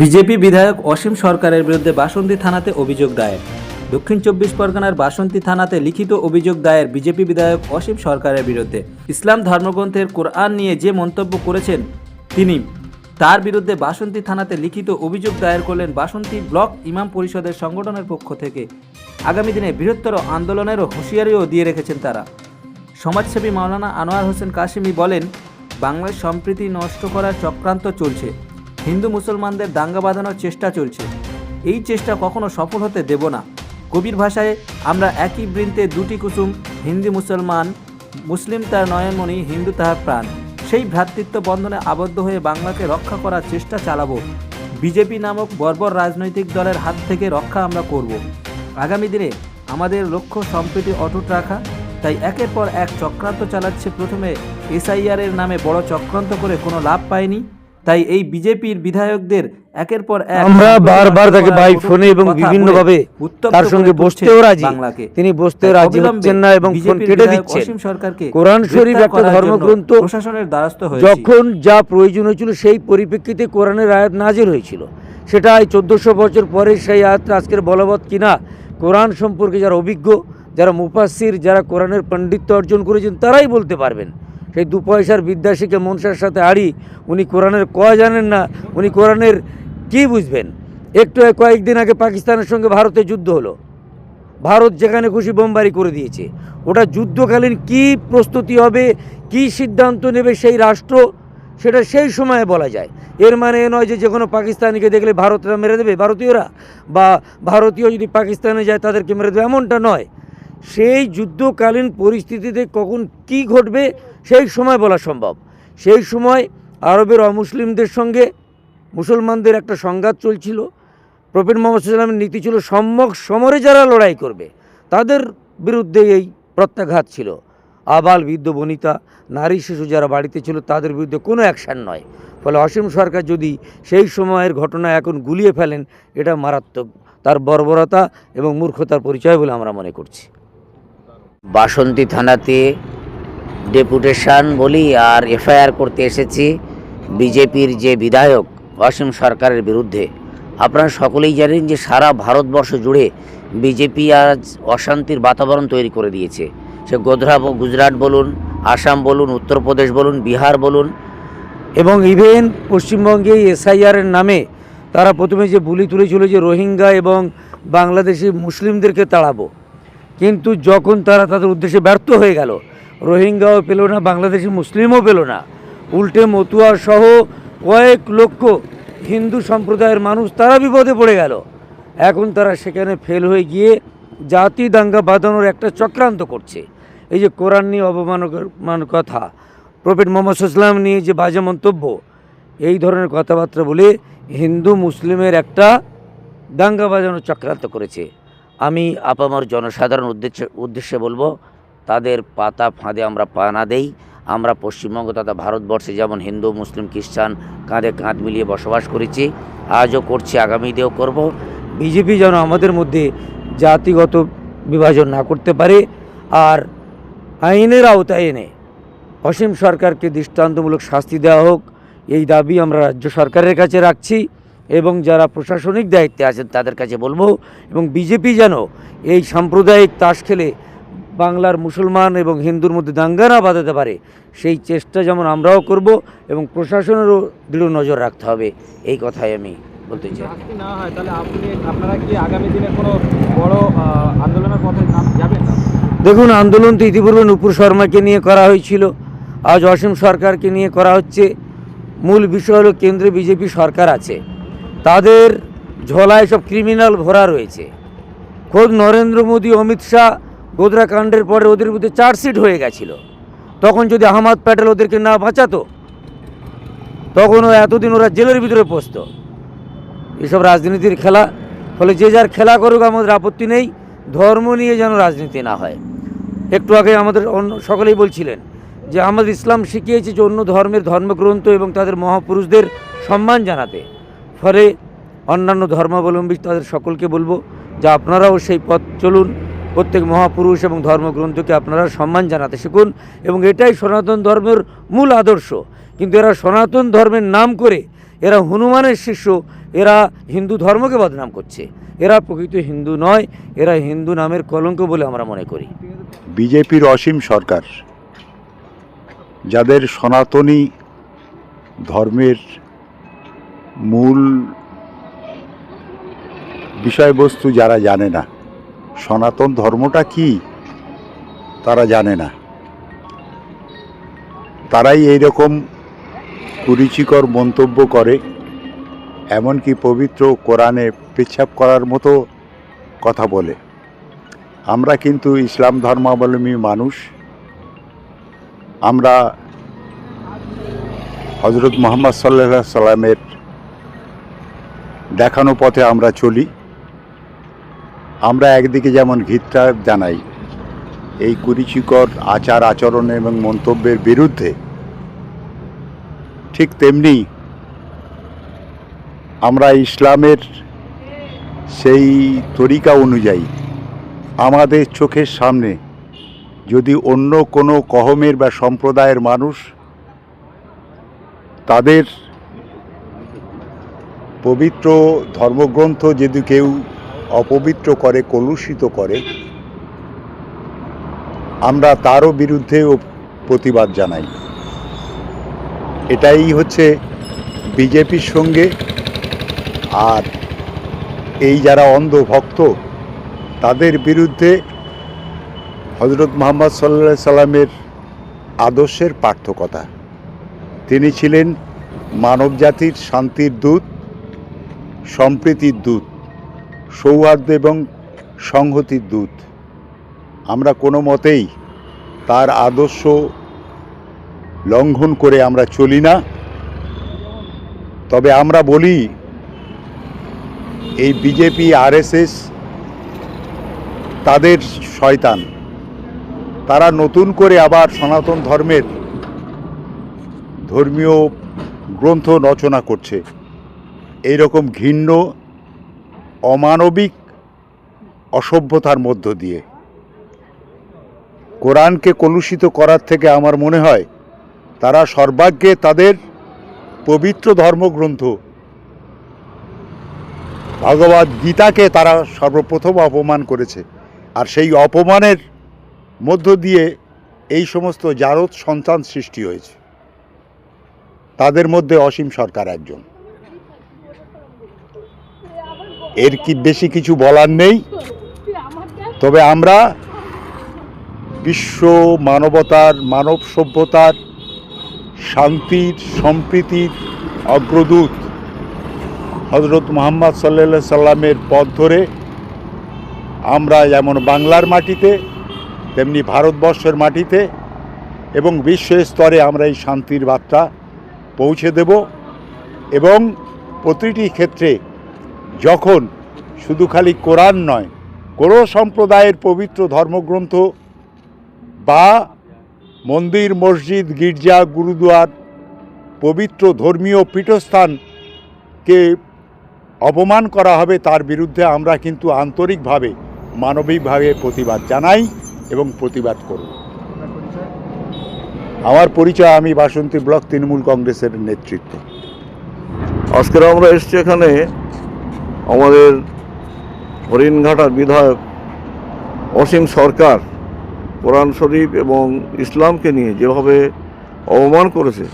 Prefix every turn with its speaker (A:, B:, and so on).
A: BJP বিধায়ক অসীম সরকারের বিরুদ্ধে বাসন্তী থানাতে অভিযোগ দায়ের। দক্ষিণ চব্বিশ পরগনার বাসন্তী থানাতে লিখিত অভিযোগ দায়ের বিজেপি বিধায়ক অসীম সরকারের বিরুদ্ধে। ইসলাম ধর্মগ্রন্থের কোরআন নিয়ে যে মন্তব্য করেছেন তিনি, তার বিরুদ্ধে বাসন্তী থানাতে লিখিত অভিযোগ দায়ের করলেন বাসন্তী ব্লক ইমাম পরিষদের সংগঠনের পক্ষ থেকে। আগামী দিনে বৃহত্তর আন্দোলনেরও হুঁশিয়ারিও দিয়ে রেখেছেন তারা। সমাজসেবী মাওলানা আনোয়ার হোসেন কাশিমি বলেন বাংলার সম্প্রীতি নষ্ট করার চক্রান্ত চলছে। হিন্দু মুসলমানদের দাঙ্গা বাঁধানোর চেষ্টা চলছে। এই চেষ্টা কখনো সফল হতে দেব না। কবির ভাষায় আমরা একই বৃন্তে দুটি কুসুম, হিন্দু মুসলমান, মুসলিম তার নয়নমণি, হিন্দু তাহার প্রাণ। সেই ভ্রাতৃত্ব বন্ধনে আবদ্ধ হয়ে বাংলাকে রক্ষা করার চেষ্টা চালাবো। বিজেপি নামক বর্বর রাজনৈতিক দলের হাত থেকে রক্ষা আমরা করব। আগামী দিনে আমাদের লক্ষ্য সম্প্রীতি অটুট রাখা, তাই একের পর এক চক্রান্ত চালাচ্ছে প্রথমে এসআইআর এর নামে বড় চক্রান্ত করে কোনো লাভ পায়নি। তাই এই বিজেপির বিধায়কদের একের পর এক
B: আমরা বারবার তাকে বাই ফোনে এবং বিভিন্ন ভাবে তার সঙ্গে বসতেও রাজি। তিনি বসতেও
A: তাই
B: রাজি হচ্ছেন না এবং ফোন কেটে দিচ্ছেন।
A: অসীম সরকারকে
B: কোরআন শরীফ একটা ধর্মগ্রন্থ
A: প্রশাসনের দ্বারস্থ হয়েছে।
B: যখন যা প্রয়োজন হয়েছিল সেই পরিপ্রেক্ষিতে কোরআনের আয়াত নাজির হয়েছিল। সেটা এই চোদ্দোশো বছর পরে সেই আয়াতটা আজকের বলবৎ কিনা কোরআন সম্পর্কে যারা অভিজ্ঞ যারা মুফাসির যারা কোরআনের পণ্ডিত্য অর্জন করেছেন তারাই বলতে পারবেন। সেই দু পয়সার বিদ্যা শিখে মনসার সাথে আড়ি, উনি কোরআনের ক জানেন না, উনি কোরআনের কি বুঝবেন? একটু কয়েকদিন আগে পাকিস্তানের সঙ্গে ভারতে যুদ্ধ হলো। ভারত যেখানে খুশি বোমবারি করে দিয়েছে। ওটা যুদ্ধকালীন কি প্রস্তুতি হবে, কি সিদ্ধান্ত নেবে সেই রাষ্ট্র, সেটা সেই সময়ে বলা যায়। এর মানে এ নয় যে যে কোনো পাকিস্তানিকে দেখলে ভারতরা মেরে দেবে, ভারতীয়রা, বা ভারতীয় যদি পাকিস্তানে যায় তাদেরকে মেরে দেবে, এমনটা নয়। সেই যুদ্ধকালীন পরিস্থিতিতে কখন কি ঘটবে সেই সময় বলা সম্ভব। সেই সময় আরবের অমুসলিমদের সঙ্গে মুসলমানদের একটা সংঘাত চলছিল। প্রফেট মোহাম্মদ সাল্লামের নীতি ছিল, সম্যক সমরে যারা লড়াই করবে, তাদের বিরুদ্ধে এই প্রত্যাঘাত ছিল। আবাল, বৃদ্ধ, বনিতা, নারী, শিশু যারা বাড়িতে ছিল, তাদের বিরুদ্ধে কোনো অ্যাকশান নয়। ফলে অসীম সরকার যদি সেই সময়ের ঘটনা এখন গুলিয়ে ফেলেন, এটা মারাত্মক। তার বর্বরতা এবং মূর্খতার পরিচয় বলে আমরা মনে করছি।
C: বাসন্তী থানাতে ডেপুটেশন বলি আর এফআইআর করতে এসেছি বিজেপির যে বিধায়ক অসীম সরকারের বিরুদ্ধে। আপনারা সকলেই জানেন যে সারা ভারতবর্ষ জুড়ে বিজেপি আজ অশান্তির বাতাবরণ তৈরি করে দিয়েছে। সে গোধরা গুজরাট বলুন, আসাম বলুন, উত্তরপ্রদেশ বলুন, বিহার বলুন।
B: এবং ইভেন পশ্চিমবঙ্গে এসআইআরের নামে তারা প্রথমে যে বুলি তুলেছিল যে রোহিঙ্গা এবং বাংলাদেশি মুসলিমদেরকে তাড়াবো। কিন্তু যখন তারা তাদের উদ্দেশ্যে ব্যর্থ হয়ে গেল রোহিঙ্গাও পেল না, বাংলাদেশি মুসলিমও পেল না। উল্টে মতুয়া সহ কয়েক লক্ষ হিন্দু সম্প্রদায়ের মানুষ তারা বিপদে পড়ে গেল। এখন তারা সেখানে ফেল হয়ে গিয়ে জাতি দাঙ্গা বাঁধানোর একটা চক্রান্ত করছে। এই যে কোরআন নিয়ে অবমাননার কথা, প্রফেট মোহাম্মদ ইসলাম নিয়ে যে বাজে মন্তব্য, এই ধরনের কথাবার্তা বলে হিন্দু মুসলিমের একটা দাঙ্গা বাজানোর চক্রান্ত করেছে।
C: আমি আপামর জনসাধারণ উদ্দেশ্যে উদ্দেশ্যে বলব তাদের পাতা ফাঁদে আমরা পা না দেই। আমরা পশ্চিমবঙ্গ তথা ভারতবর্ষে যেমন হিন্দু, মুসলিম, খ্রিস্টান কাঁধে কাঁধ মিলিয়ে বসবাস করেছি, আজও করছি, আগামীতেও করব।
B: বিজেপি যেন আমাদের মধ্যে জাতিগত বিভাজন না করতে পারে আর আইনের আওতায় এনে অসীম সরকারকে দৃষ্টান্তমূলক শাস্তি দেওয়া হোক, এই দাবি আমরা রাজ্য সরকারের কাছে রাখছি এবং যারা প্রশাসনিক দায়িত্বে আছেন তাদের কাছে বলব এবং বিজেপি যেন এই সাম্প্রদায়িক তাস খেলে বাংলার মুসলমান এবং হিন্দুর মধ্যে দাঙ্গা না বাঁধাতে পারে। সেই চেষ্টা যেমন আমরাও করব এবং প্রশাসনেরও দৃঢ় নজর রাখতে হবে। এই কথাই আমি বলতে চাই।
D: না হয় তাহলে আপনি আপনারা কি আগামী দিনে কোনো বড় আন্দোলনের পথে যাবেন
B: দেখুন আন্দোলন তো ইতিপূর্বে নুপুর শর্মাকে নিয়ে করা হয়েছিল। আজ অসীম সরকারকে নিয়ে করা হচ্ছে। মূল বিষয় হলো কেন্দ্রে বিজেপি সরকার আছে। তাদের ঝোলায় সব ক্রিমিনাল ভরা রয়েছে। খোদ নরেন্দ্র মোদী অমিত শাহ গোদরা কাণ্ডের পরে ওদের বিরুদ্ধে চার্জশিট হয়ে গেছিল। তখন যদি আহমদ প্যাটেল ওদেরকে না বাঁচাতো তখন ও এতদিন ওরা জেলের ভিতরে পচতো এসব রাজনীতির খেলা, ফলে যে যার খেলা করুক, আমাদের আপত্তি নেই। ধর্ম নিয়ে যেন রাজনীতি না হয়। একটু আগে আমাদের অন্য সকলেই বলছিলেন যে আমাদের ইসলাম শিখিয়েছে যে অন্য ধর্মের ধর্মগ্রন্থ এবং তাদের মহাপুরুষদের সম্মান জানাতে। ফলে অন্যান্য ধর্মাবলম্বী তাদের সকলকে বলব যে আপনারাও সেই পথ চলুন। প্রত্যেক মহাপুরুষ এবং ধর্মগ্রন্থকে আপনারা সম্মান জানাতে শিখুন এবং এটাই সনাতন ধর্মের মূল আদর্শ। কিন্তু এরা সনাতন ধর্মের নাম করে এরা হনুমানের শিষ্য, এরা হিন্দু ধর্মকে বদনাম করছে। এরা প্রকৃত হিন্দু নয়, এরা হিন্দু নামের কলঙ্ক বলে আমরা মনে করি।
E: বিজেপির অসীম সরকার, যাদের সনাতনী ধর্মের মূল বিষয়বস্তু যারা জানে না সনাতন ধর্মটা কি? তারা জানে না। তারাই এই রকম কুরুচিকর মন্তব্য করে, এমনকি পবিত্র কোরআনে পেচ্ছাপ করার মতো কথা বলে। আমরা কিন্তু ইসলাম ধর্মাবলম্বী মানুষ। আমরা হজরত মোহাম্মদ সাল্লাহ সাল্লামের দেখানো পথে আমরা চলি। আমরা একদিকে যেমন ঘিত্রা জানাই, এই কুরুচিকর আচার আচরণ এবং মন্তব্যের বিরুদ্ধে, ঠিক তেমনি আমরা ইসলামের সেই তরিকা অনুযায়ী আমাদের চোখের সামনে যদি অন্য কোনো কহমের বা সম্প্রদায়ের মানুষ তাদের পবিত্র ধর্মগ্রন্থ যদি কেউ অপবিত্র করে, কলুষিত করে। আমরা তারও বিরুদ্ধেও প্রতিবাদ জানাই। এটাই হচ্ছে বিজেপির সঙ্গে। আর এই যারা অন্ধভক্ত, তাদের বিরুদ্ধে হজরত মোহাম্মদ সাল্লা সাল্লামের আদর্শের পার্থকতা তিনি ছিলেন মানবজাতির শান্তির দূত, সম্প্রীতির দূত। সৌহার্দ্য এবং সংহতির দূত। আমরা কোনো মতেই তার আদর্শ লঙ্ঘন করে আমরা চলি না। তবে আমরা বলি, এই বিজেপি, আরএসএস তাদের শয়তান। তারা নতুন করে আবার সনাতন ধর্মের ধর্মীয় গ্রন্থ রচনা করছে। এই রকম ঘৃণ্য অমানবিক অসভ্যতার মধ্য দিয়ে। কোরআনকে কলুষিত করার থেকে আমার মনে হয়, তারা সর্বাগ্যে তাদের পবিত্র ধর্মগ্রন্থ ভগবদ গীতাকে তারা সর্বপ্রথম অপমান করেছে। আর সেই অপমানের মধ্য দিয়ে এই সমস্ত জারদ সন্তান সৃষ্টি হয়েছে। তাদের মধ্যে অসীম সরকার একজন। এর কি বেশি কিছু বলার নেই। তবে আমরা বিশ্ব মানবতার, মানব সভ্যতার শান্তির, সম্প্রীতির অগ্রদূত হজরত মোহাম্মদ সাল্লা সাল্লামের পথ ধরে আমরা যেমন বাংলার মাটিতে, তেমনি ভারতবর্ষের মাটিতে এবং বিশ্ব স্তরে আমরা এই শান্তির বার্তা পৌঁছে দেব এবং প্রতিটি ক্ষেত্রে যখন শুধু খালি কোরআন নয়, কোনো সম্প্রদায়ের পবিত্র ধর্মগ্রন্থ বা মন্দির, মসজিদ, গির্জা, গুরুদুয়ার, পবিত্র ধর্মীয় পীঠস্থানকে অপমান করা হবে, তার বিরুদ্ধে আমরা কিন্তু আন্তরিকভাবে, মানবিকভাবে প্রতিবাদ জানাই এবং প্রতিবাদ করব। আমার পরিচয়, আমি বাসন্তী ব্লক তৃণমূল কংগ্রেসের নেতৃত্ব।
F: আজকের আমরা এসেছি এখানে আমাদের হরিণঘাটার বিধায়ক অসীম সরকার কোরআন শরীফ এবং ইসলামকে নিয়ে যেভাবে অপমান করেছে